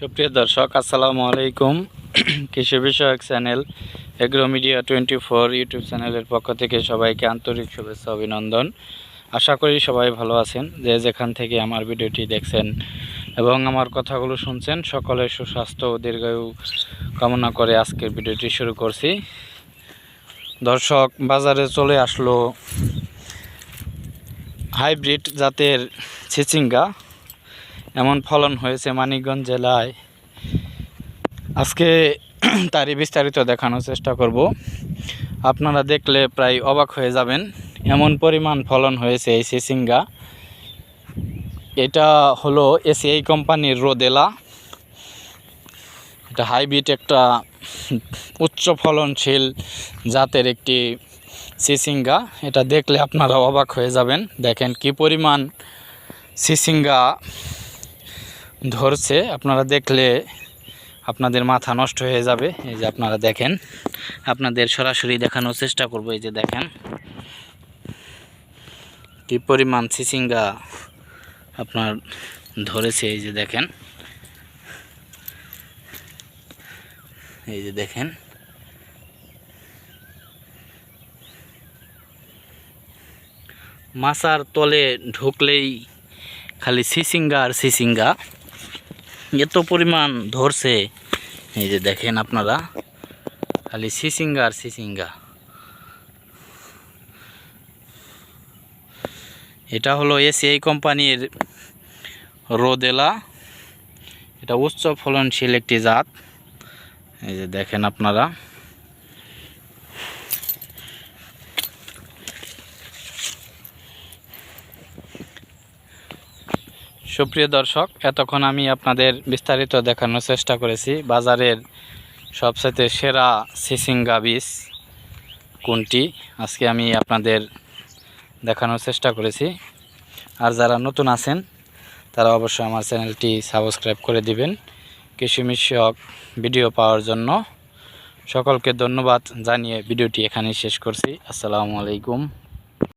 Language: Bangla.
সুপ্রিয় দর্শক, আসসালামু আলাইকুম। কৃষি বিষয়ক channel agro media twenty four YouTube চ্যানেলের পক্ষ থেকে সবাইকে আন্তরিক শুভেচ্ছা অভিনন্দন। আশা করি সবাই ভালো আছেন, যে যেখান থেকে আমার ভিডিওটি দেখছেন এবং আমার কথাগুলো শুনছেন, সকলের সুস্বাস্থ্য ও দীর্ঘায়ু কামনা করে আজকের ভিডিওটি শুরু করছি। দর্শক, বাজারে চলে আসলো হাইব্রিড জাতের চিচিঙ্গা এমন ফলন হয়েছে মানিকগঞ্জ জেলায়। আজকে তারই বিস্তারিত দেখানোর চেষ্টা করব। আপনারা দেখলে প্রায় অবাক হয়ে যাবেন, এমন পরিমাণ ফলন হয়েছে এই সিসিঙ্গা। এটা হলো এসিআই কোম্পানির রোদেলা। এটা হাইব্রিড একটা উচ্চ ফলনশীল জাতের একটি সিসিঙ্গা। এটা দেখলে আপনারা অবাক হয়ে যাবেন। দেখেন কি পরিমাণ সিসিঙ্গা। ধরছে, আপনারা দেখলে আপনাদের মাথা নষ্ট হয়ে যাবে। এই যে আপনারা দেখেন, আপনাদের সরাসরি দেখানোর চেষ্টা করব, এই যে দেখেন। কি পরিমাণ সিসিঙ্গা আপনার ধরেছে, এই যে দেখেন। এই যে দেখেন। মাছার তলে ঢুকলেই খালি সিসিঙ্গা আর সিসিঙ্গা। এত পরিমাণ ধরছে। এই যে দেখেন আপনারা, খালি সিসিঙ্গা আর সিসিঙ্গা। এটা হলো এসিআই কোম্পানির রোদেলা। এটা উচ্চ ফলনশীল একটি জাত। এই যে দেখেন আপনারা। সুপ্রিয় দর্শক, এতক্ষণ আমি আপনাদের বিস্তারিত দেখানোর চেষ্টা করেছি। বাজারের সবচাইতে সেরা সিসিঙ্গা বীজ কোনটি? আজকে আমি আপনাদের দেখানোর চেষ্টা করেছি। আর যারা নতুন আছেন, তারা অবশ্যই আমার চ্যানেলটি সাবস্ক্রাইব করে দিবেন। কৃষি বিষয়ক ভিডিও পাওয়ার জন্য সকলকে ধন্যবাদ জানিয়ে ভিডিওটি এখানেই শেষ করছি। আসসালামু আলাইকুম।